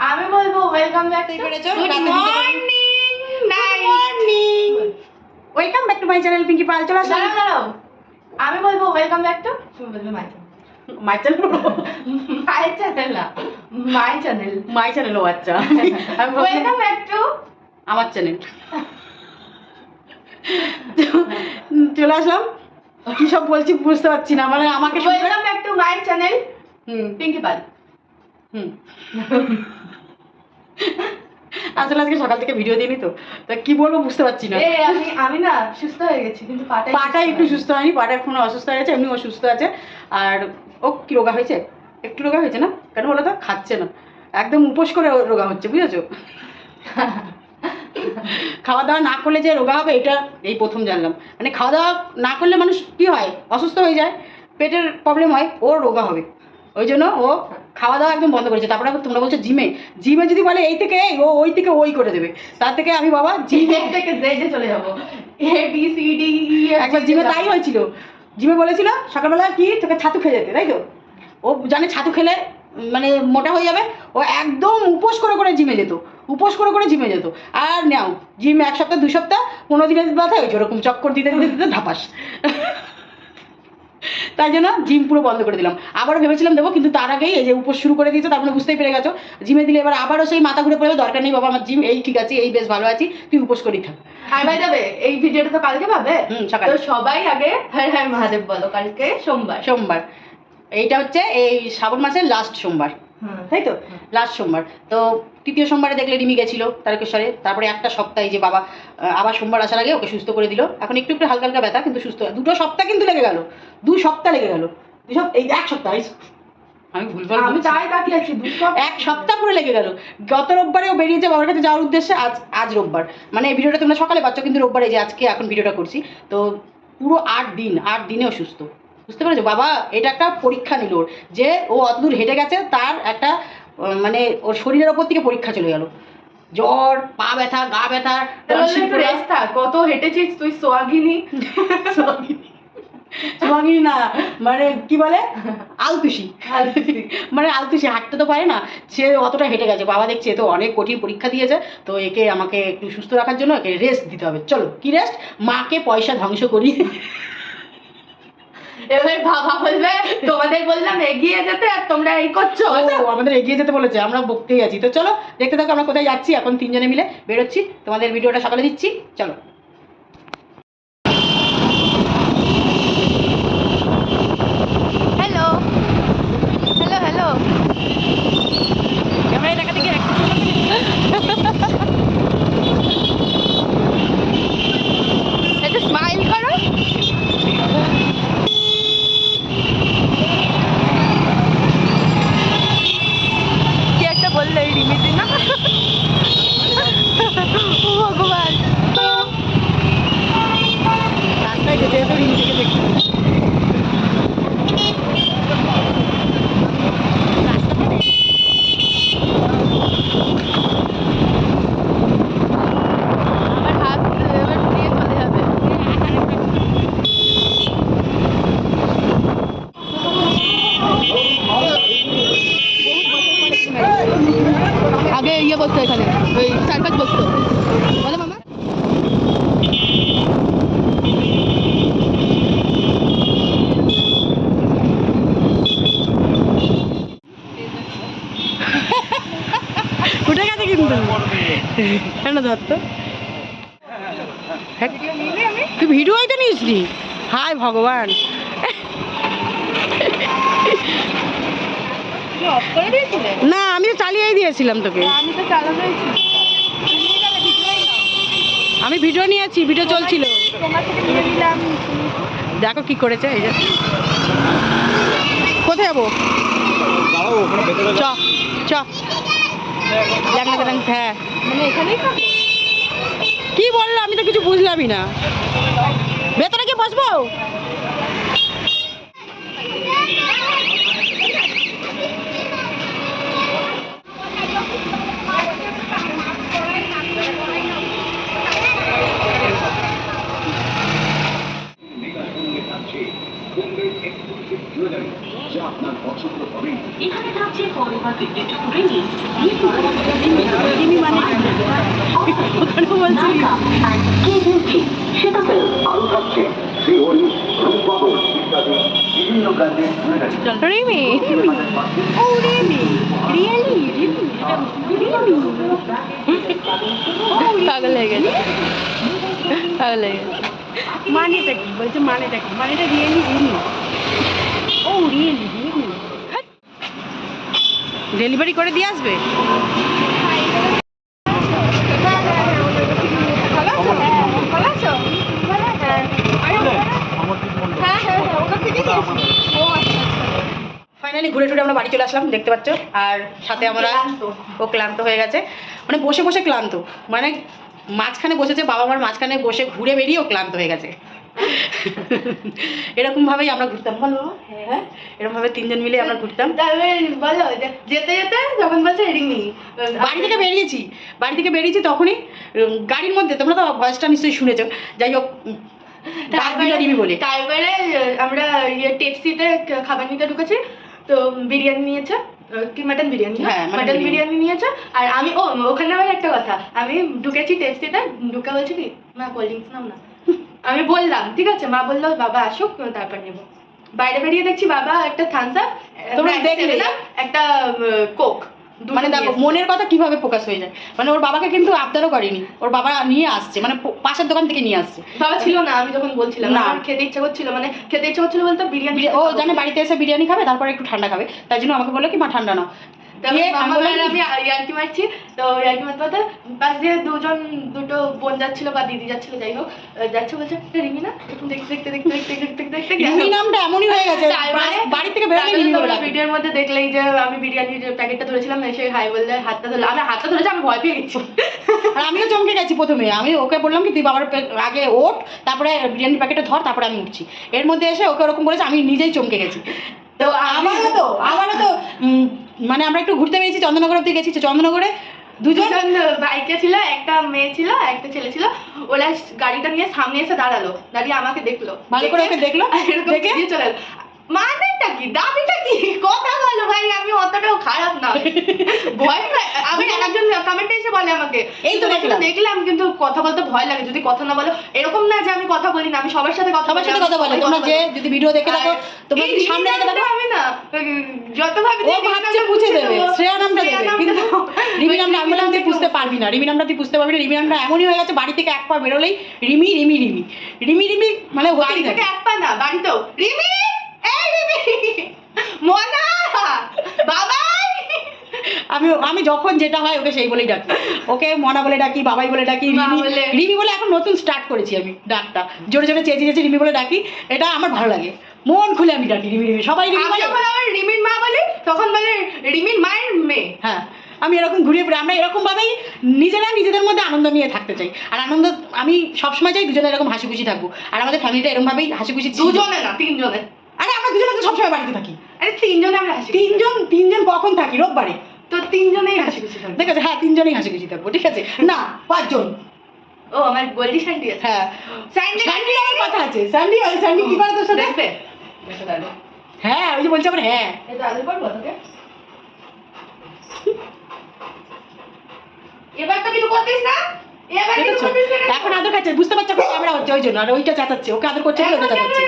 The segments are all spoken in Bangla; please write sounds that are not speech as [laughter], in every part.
আমি বলব ওয়েলকাম ব্যাক পেরেছ? Good. Morning night morning welcome back to my channel Pinky Pal চলে দাঁড়াও দাঁড়াও। আমি বলব ওয়েলকাম ব্যাক টু তুমি বলবে মাই মাই চ্যানেল মাই চ্যানেল না মাই চ্যানেল মাই চ্যানেল ও আচ্ছা। ওয়েলকাম ব্যাক টু আমার চ্যানেল চলে আসলাম। কি সব বলছি বুঝতে পারছি না মানে আমাকে welcome back to my channel হুম। পিঙ্কি পাল হুম। আসলে আজকে সকাল থেকে ভিডিও দিইনি তো। তা কি বলব বুঝতে পারছি না। আমি আমি না সুস্থ হয়ে গেছি কিন্তু পাটা পাটা একটু সুস্থ হয়নি পাটা এখন অসুস্থ হয়ে এমনি অসুস্থ আছে। আর ও কি রোগা হয়েছে? একটু রোগা হয়েছে না? কেন বলো তো? খাচ্ছে না। একদম উপোস করে রোগা হচ্ছে বুঝেছ? খাওয়া দাওয়া না করলে যে রোগা হবে এটা এই প্রথম জানলাম। মানে খাওয়া দাওয়া না করলে মানুষ কি হয়? অসুস্থ হয়ে যায়। পেটের প্রবলেম হয় ও রোগা হবে। ওই জন্য ও খাওয়া দাওয়া একদম বন্ধ করেছে। তারপরে আবার তোমরা বলছো জিমে। জিমে যদি বলে এই থেকে এই ও ওই থেকে ওই করে দেবে। তার থেকে আমি বাবা জিমে [laughs] থেকে জেডে চলে যাব। এ বি সি ডি একবার জিমে তাই হয়েছিল। জিমে বলেছিল সকালবেলা কি? তোকে ছাতু খেয়ে যেতে তাই তো? ও জানে ছাতু খেলে মানে মোটা হয়ে যাবে। ও একদম উপোস করে করে জিমে যেত। উপোস করে করে জিমে যেত। আর নাও জিম এক সপ্তাহ দু সপ্তাহ পনেরো দিনের মাথায় হয়েছে। ওরকম চক্কর দিতে দিতে দিতে ধাপাস। [laughs] তাই জন্য জিম পুরো বন্ধ করে দিলাম। আবারও ভেবেছিলাম দেবো কিন্তু তার আগেই এই যে উপোস শুরু করে দিয়েছে তারপরে বুঝতেই পেরে গেছো। জিমে দিলে এবার আবারও সেই মাথা ঘুরে পড়বে দরকার নেই বাবা আমার জিম এই ঠিক আছে এই বেশ ভালো আছি তুই উপোস করেই থাক। ভাই যাবে এই ভিডিওটা তো কালকে পাবে? হুম, সকালে। তো সবাই আগে হ্যাঁ হ্যাঁ মহাদেব বলো কালকে সোমবার। সোমবার। এইটা হচ্ছে এই শ্রাবণ মাসের লাস্ট সোমবার। তাই তো? লাস্ট সোমবার। তো তৃতীয় সোমবারে দেখলে রিমি গেছিল তারকেশ্বরে। তারপরে একটা সপ্তাহে যে বাবা আবার সোমবার আসার আগে ওকে সুস্থ করে দিল। এখন একটু একটু হালকা হালকা ব্যথা কিন্তু সুস্থ। দুটো সপ্তাহ কিন্তু লেগে গেল। দু সপ্তাহ লেগে গেল। দু সপ্তাহ এই এক সপ্তাহ আমি ভুলভাল আমি। তাই আছি এক সপ্তাহ পুরো লেগে গেল। গত রোববারেও বেরিয়েছে বাবার কাছে যাওয়ার উদ্দেশ্যে আজ আজ রোববার। মানে এই ভিডিওটা তোমরা সকালে পাচ্ছ কিন্তু রোববারে যে আজকে এখন ভিডিওটা করছি তো পুরো আট দিন আট দিনে অসুস্থ বুঝতে পেরেছ? বাবা এটা একটা পরীক্ষা নিল ওর যে ও অতদূর হেঁটে গেছে তার একটা মানে ওর শরীরের ওপর থেকে পরীক্ষা চলে গেল। জ্বর পা ব্যথা গা ব্যথা কত হেঁটেছিস তুই? সোয়াগিনি? [laughs] সোহাগিনী না মানে কি বলে? আলতুষি [laughs] মানে আলতুষি হাঁটতে তো পারে না। সে অতটা হেঁটে গেছে। বাবা দেখছে তো অনেক কঠিন পরীক্ষা দিয়েছে। তো একে আমাকে একটু সুস্থ রাখার জন্য একে রেস্ট দিতে হবে। চলো কি রেস্ট মাকে পয়সা ধ্বংস করি। এবার বাবা বলবে? তোমাদের বললাম এগিয়ে যেতে আর তোমরা এই করছ। আমাদের এগিয়ে যেতে বলেছে, আমরা বকতেই আছি। তো চলো, দেখতে থাকো আমরা কোথায় যাচ্ছি, এখন তিনজনে মিলে বেরোচ্ছি। তোমাদের ভিডিওটা সকালে দিচ্ছি, চলো হ্যালো হ্যালো হ্যালো ক্যামেরায় দেখা দেখি একটু স্মাইল করো কি একটা বললে এই রিমিটি না ও ভগবান রাস্তায় যেতে যেতে রিমিটিকে দেখি আমার হাত এবার দিয়ে চলে যাবে আগে ইয়ে বসতো এখানে ওই সার্কাস বসতো বলো মামা উঠে গেছে কিন্তু কেন দত্ত? তুই ভিডিও হয়তো নিস হায় ভগবান। না আমি তো চালিয়েই দিয়েছিলাম তোকে। আমি তো ভিডিও নিয়েছি ভিডিও চলছিল। দেখো কি করেছে এই যে। কোথায় যাব? চ চ। হ্যাঁ। মানে কি বলল? আমি তো কিছু বুঝলামই না। ভেতরে কি বসবো? এখানে থাকছে মানে ওখানে বলছি আরও থাকছে শ্রীহরি রূপবাবন ইত্যাদি বিভিন্ন ব্র্যান্ডের জুয়েলারি রিমি। ও রিমি রিয়েলি রিমি রিমি পাগল হয়ে গেছে। পাগল হয়ে গেছে। মানেটা কি বলছে মানেটা কি মানেটা রিয়েলি রিমি ও রিয়েলি রিয়েলি ডেলিভারি করে দিয়ে আসবে? ফাইনালি ঘুরে টুরে আমরা বাড়ি চলে আসলাম, দেখতে পাচ্ছ। আর সাথে আমরা ও ক্লান্ত হয়ে গেছে। মানে বসে বসে ক্লান্ত। মানে মাঝখানে বসেছে বাবা মার মাঝখানে বসে ঘুরে বেরিয়েও ক্লান্ত হয়ে গেছে। এরকম ভাবেই আমরা ঘুরতাম। বল হ্যাঁ হ্যাঁ এরকম ভাবে তিনজন মিলে আমরা ঘুরতাম। বলো যেতে যেতে যখন বলছে রিমি বাড়ি থেকে বেরিয়েছি বাড়ি থেকে বেরিয়েছি তখনই গাড়ির মধ্যে তোমরা তো ভয়েসটা নিশ্চয়ই শুনেছো। যাই হোক বলে। তারপরে আমরা ইয়ে টেপসিতে খাবার নিতে ঢুকেছি তো বিরিয়ানি নিয়েছে। কি মাটন বিরিয়ানি? হ্যাঁ, মাটন বিরিয়ানি। নিয়েছো আর আমি ও ওখানে আমার একটা কথা আমি ঢুকেছি টেস্টিতে ঢুকে বলছি কি মা কোল্ড ড্রিঙ্কস নাও না [laughs] আমি বললাম ঠিক আছে মা বলল বাবা আসুক তারপর নেব বাইরে বেরিয়ে দেখছি বাবা একটা থামস আপ তোমরা দেখলে? একটা কোক মানে দেখো মনের কথা কীভাবে প্রকাশ হয়ে যায়? মানে ওর বাবাকে কিন্তু আবদারও করেনি। ওর বাবা নিয়ে আসছে মানে পাশের দোকান থেকে নিয়ে আসছে। বাবা ছিল না আমি যখন বলছিলাম। না। খেতে ইচ্ছা করছিল মানে খেতে ইচ্ছা করছিল বলতে বিরিয়ানি বিরি- ও জানে বাড়িতে এসে বিরিয়ানি খাবে তারপরে একটু ঠান্ডা খাবে। তাই জন্য আমাকে বলল কি মা ঠান্ডা নাও। ইয়ার্কি মারছি তো ইয়ার্কি মারতে মারতে পাশ দিয়ে দুজন দুটো বোন যাচ্ছিল বা দিদি যাচ্ছিল যাই হোক যাচ্ছে বলছে "এ, রিমি না? এরকম দেখতে দেখতে দেখতে দেখতে দেখতে দেখতে। রিমি নামটা এমনই হয়ে গেছে বাড়ি থেকে বেরোলে। ভিডিওর মধ্যে দেখলেই যে আমি বিরিয়ানির প্যাকেটটা ধরেছিলাম এসে হাই বললে হাতটা ধরলাম আমি হাতটা ধরেছি আমি ভয় পেয়ে গেছি। আর আমিও চমকে গেছি প্রথমে। আমি ওকে বললাম কি তুই বাবার আগে ওঠ তারপরে বিরিয়ানির প্যাকেটে ধর তারপরে আমি উঠছি। এর মধ্যে এসে ওকে ওরকম বলেছে আমি নিজেই চমকে গেছি। তো আমারও তো আমারও তো মানে আমরা একটু ঘুরতে পেরেছি চন্দ্রনগর অব্দি গেছি চন্দ্রনগরে দুজন? বাইকে ছিল একটা মেয়ে ছিল একটা ছেলে ছিল ওরা গাড়িটা নিয়ে সামনে এসে দাঁড়াল দাঁড়িয়ে আমাকে দেখল ভালো করে ওকে দেখল দেখে? দিয়ে চলে। মানেটা কি? দাবিটা কি? কথা বলো ভাই আমি অতটাও খারাপ না ভয় [laughs] পাই আমি একজন কমেন্টে এসে বলে আমাকে। এই তো দেখলাম। দেখলাম কিন্তু কথা বলতে ভয় লাগে। যদি কথা না বলো এরকম না যে আমি কথা বলি না আমি সবার সাথে কথা সবার সাথে কথা বলে তোমরা যে যদি ভিডিও দেখে থাকো তোমরা যদি সামনে থাকো আমি না। যত ভাবে ও ভাবছে পুছে দেবে। শ্রেয়া নামটা দেবে। কিন্তু [laughs] রিমি নামটা আমি বললাম তুই বুঝতে পারবি না। রিমি নামটা তুই বুঝতে পারবি না। রিমি নামটা এমনই হয়ে গেছে বাড়ি থেকে এক পা বেরোলেই রিমি রিমি রিমি। রিমি রিমি মানে বাড়ি থেকে এক পা না বাড়িতেও। রিমি! এই রিমি! মনা! বাবাই আমি আমি যখন যেটা হয় ওকে সেই বলেই ডাকি। ওকে মনা বলে ডাকি বাবাই বলে ডাকি রিমি বলে। রিমি বলে এখন নতুন স্টার্ট করেছি আমি ডাকটা। জোরে জোরে চেঁচে চেঁচে রিমি বলে ডাকি এটা আমার ভালো লাগে। মন খুলে আমি ডাকি রিমি রিমি সবাই রিমি বলে। আমার রিমির মা বলে তখন বলে রিমির মায়ের মেয়ে। হ্যাঁ আমি এরকম ঘুরিয়ে ফিরে আমরা এরকমভাবেই নিজেরা নিজেদের মধ্যে আনন্দ নিয়ে থাকতে চাই। আর আনন্দ আমি সবসময় চাই দুজনে এরকম হাসি খুশি থাকব আর আমাদের ফ্যামিলিটা এরকমভাবেই হাসি খুশি। দুজনে না তিনজনে। আরে আমরা দুজনে তো সবসময় বাড়িতে থাকি। আরে তিনজনে আমরা তিনজন তিনজন কখন থাকি? রোববারে তো তিনজনেই হাসি খুশি থাকবে ঠিক আছে হ্যাঁ তিনজনেই হাসি খুশি থাকব ঠিক আছে? না পাঁচজন। ও আমার গোল্ডি স্যান্ডি আছে। হ্যাঁ। Sandy Sandy. আমার কথা আছে। স্যান্ডি ওই স্যান্ডি কি করে তোর সাথে? দেখবে? হ্যাঁ ওই যে বলছে আবার হ্যাঁ। এটা তোকে। এবার তো কিছু করতিস না? কিছু এখন আদর খাচ্ছে বুঝতে পারছ ক্যামেরা হচ্ছে ওই জন্য আর ওইটা চেঁচাচ্ছে ওকে আদর করছে ওটা চেঁচাচ্ছে?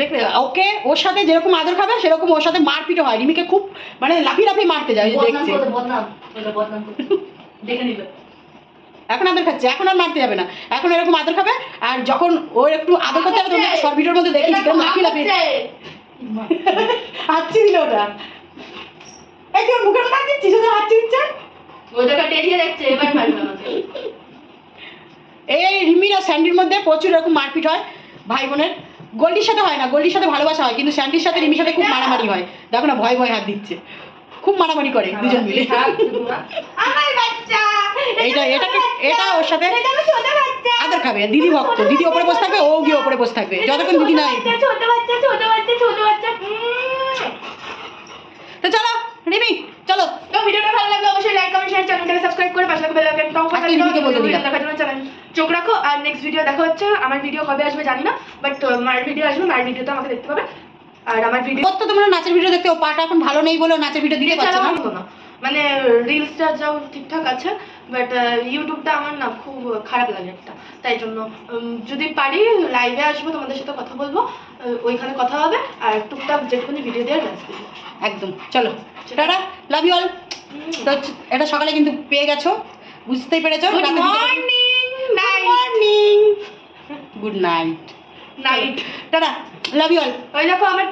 দেখলে ওকে ওর সাথে যেরকম আদর খাবে সেরকম ওর সাথে মারপিটও হয়। রিমিকে খুব মানে লাফি লাফি মারতে যায় যে দেখছে। [laughs] দেখে এখন আদর খাচ্ছে এখন আর মারতে যাবে না। এখন এরকম আদর খাবে আর যখন ও একটু আদর করতে হবে তোমরা শর্ট ভিডিওর মধ্যে দেখেছি কেমন লাফি লাফি। [laughs] হাঁচি দিল ওটা। এই তুই মুখের মধ্যে দিচ্ছিস শুধু হাঁচি দিচ্ছে। ওদেরকে টেরিয়ে দেখছে এবার মারবে এই রিমির আর স্যান্ডির মধ্যে প্রচুর এরকম মারপিট হয় ভাই বোনের। গোল্ডির সাথে হয় না গোল্ডির সাথে ভালোবাসা হয় কিন্তু স্যান্ডির সাথে রিমির সাথে খুব মারামারি হয়। দেখো না ভয় ভয় হাত দিচ্ছে। খুব মারামারি করে দুজন মিলে। আমার বাচ্চা! এইটা এটা এটা ওর সাথে এটা আমার ছোট বাচ্চা! আদর খাবে দিদি ভক্ত। দিদি ওপরে বসে থাকবে ও গিয়ে ওপরে বসে থাকবে। যতক্ষণ দিদি নাই। ছোট বাচ্চা ছোট বাচ্চা ছোট বাচ্চা! উম। তো চলো রিমি চলো। তো ভিডিওটা ভালো লাগলে অবশ্যই লাইক কমেন্ট শেয়ার চ্যানেলটাকে সাবস্ক্রাইব করে পাশে বেল আইকন টং আজকে রিমিকে দিলাম। চোখ রাখো আর নেক্সট ভিডিও দেখা হচ্ছে। আমার ভিডিও কবে আসবে জানি না বাট মার ভিডিও আসবে মার ভিডিওতে আমাকে দেখতে পাবে। আর আমার ভিডিও কত তোমরা নাচের ভিডিও দেখতে পাটা এখন ভালো নেই বলে নাচের ভিডিও দিতে পারছে না? মানে রিলসটা যাও ঠিকঠাক আছে বাট ইউটিউবটা আমার না খুব খারাপ লাগে একটা। তাই জন্য যদি পারি লাইভে আসব তোমাদের সাথে কথা বলব। ওইখানে কথা হবে আর টুকটাক যেটুকুনি ভিডিও দেওয়ার একদম। চলো। টাটা। লাভ ইউ অল এটা সকালে কিন্তু পেয়ে গেছো। বুঝতেই পেরেছ। Morning good night night tata love you all ওই দেখো আমার